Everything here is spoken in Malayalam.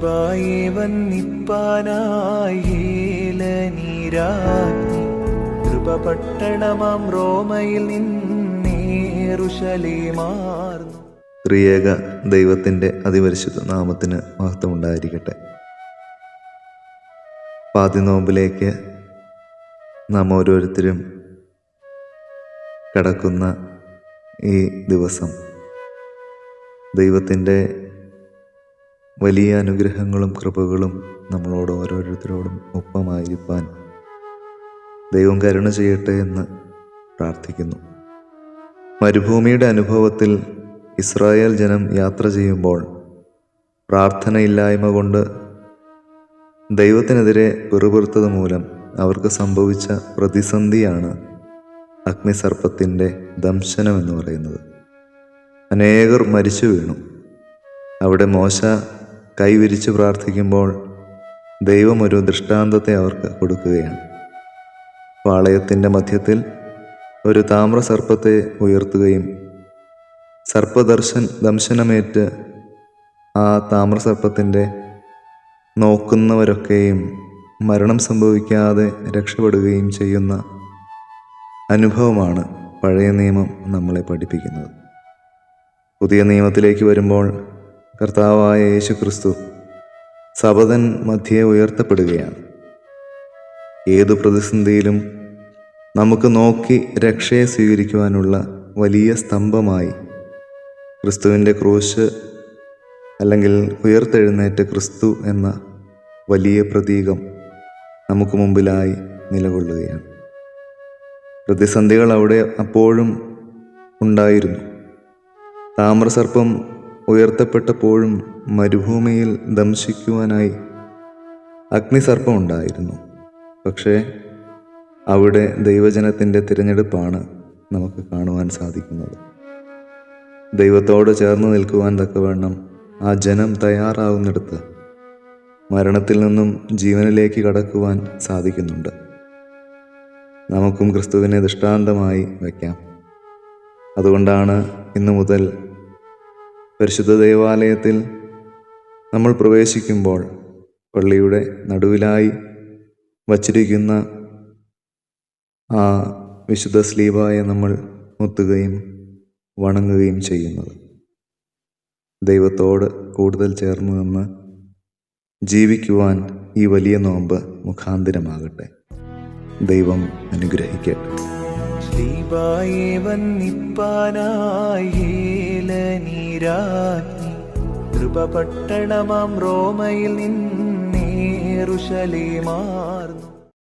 ശ്ലീബായെ വന്നിപ്പാനായി നീരാജ്ഞി കൃപപട്ടണമാം റോമയിൽ നിന്നേറുശലേമാർന്നു ത്രിയേക ദൈവത്തിന്റെ അതിപരിശുദ്ധ നാമത്തിന് മഹത്വമുണ്ടായിരിക്കട്ടെ. പാതിനോമ്പിലേക്ക് നാം ഓരോരുത്തരും കടക്കുന്ന ഈ ദിവസം ദൈവത്തിന്റെ വലിയ അനുഗ്രഹങ്ങളും കൃപകളും നമ്മളോട് ഓരോരുത്തരോടും ഒപ്പമായിരിക്കാൻ ദൈവം കരുണ ചെയ്യട്ടെ എന്ന് പ്രാർത്ഥിക്കുന്നു. മരുഭൂമിയുടെ അനുഭവത്തിൽ ഇസ്രായേൽ ജനം യാത്ര ചെയ്യുമ്പോൾ പ്രാർത്ഥനയില്ലായ്മ കൊണ്ട് ദൈവത്തിനെതിരെ പിറുപിറുത്തത് മൂലം അവർക്ക് സംഭവിച്ച പ്രതിസന്ധിയാണ് അഗ്നിസർപ്പത്തിന്റെ ദംശനം എന്ന് പറയുന്നത്. അനേകർ മരിച്ചു വീണു. അവിടെ മോശ കൈവിരിച്ച് പ്രാർത്ഥിക്കുമ്പോൾ ദൈവം ഒരു ദൃഷ്ടാന്തത്തെ അവർക്ക് കൊടുക്കുകയാണ്. പാളയത്തിന്റെ മധ്യത്തിൽ ഒരു താമ്രസർപ്പത്തെ ഉയർത്തുകയും സർപ്പദർശൻ ദംശനമേറ്റ് ആ താമ്രസർപ്പത്തിന്റെ നോക്കുന്നവരൊക്കെയും മരണം സംഭവിക്കാതെ രക്ഷപ്പെടുകയും ചെയ്യുന്ന അനുഭവമാണ് പഴയ നിയമം നമ്മളെ പഠിപ്പിക്കുന്നത്. പുതിയ നിയമത്തിലേക്ക് വരുമ്പോൾ കർത്താവായ യേശു ക്രിസ്തു സബതൻ മധ്യേ ഉയർത്തപ്പെടുകയാണ്. ഏതു പ്രതിസന്ധിയിലും നമുക്ക് നോക്കി രക്ഷയെ സ്വീകരിക്കുവാനുള്ള വലിയ സ്തംഭമായി ക്രിസ്തുവിന്റെ ക്രൂശ് അല്ലെങ്കിൽ ഉയർത്തെഴുന്നേറ്റ ക്രിസ്തു എന്ന വലിയ പ്രതീകം നമുക്ക് മുമ്പിലായി നിലകൊള്ളുകയാണ്. പ്രതിസന്ധികൾ അവിടെ അപ്പോഴും ഉണ്ടായിരുന്നു. താമ്രസർപ്പം ഉയർത്തപ്പെട്ടപ്പോഴും മരുഭൂമിയിൽ ദംശിക്കുവാനായി അഗ്നിസർപ്പം ഉണ്ടായിരുന്നു പക്ഷേ അവിടെ ദൈവജനത്തിന്റെ തിരഞ്ഞെടുപ്പാണ് നമുക്ക് കാണുവാൻ സാധിക്കുന്നത്. ദൈവത്തോട് ചേർന്ന് നിൽക്കുവാൻ തക്കവണ്ണം ആ ജനം തയ്യാറാവുന്നിടത്ത് മരണത്തിൽ നിന്നും ജീവനിലേക്ക് കടക്കുവാൻ സാധിക്കുന്നുണ്ട്. നമുക്കും ക്രിസ്തുവിനെ ദൃഷ്ടാന്തമായി വയ്ക്കാം. അതുകൊണ്ടാണ് ഇന്നു മുതൽ പരിശുദ്ധ ദേവാലയത്തിൽ നമ്മൾ പ്രവേശിക്കുമ്പോൾ പള്ളിയുടെ നടുവിലായി വച്ചിരിക്കുന്ന ആ വിശുദ്ധ സ്ലീവായ നമ്മൾ മുത്തുകയും വണങ്ങുകയും ചെയ്യുന്നത്. ദൈവത്തോട് കൂടുതൽ ചേർന്ന് നിന്ന് ജീവിക്കുവാൻ ഈ വലിയ നോമ്പ് മുഖാന്തിരമാകട്ടെ. ദൈവം അനുഗ്രഹിക്കട്ടെ. ശ്ലീബായെ വന്നിപ്പാനായി നീരാജ്ഞി കൃപപട്ടണമാം റോമയിൽ നിന്നേറുശലേമാർന്നു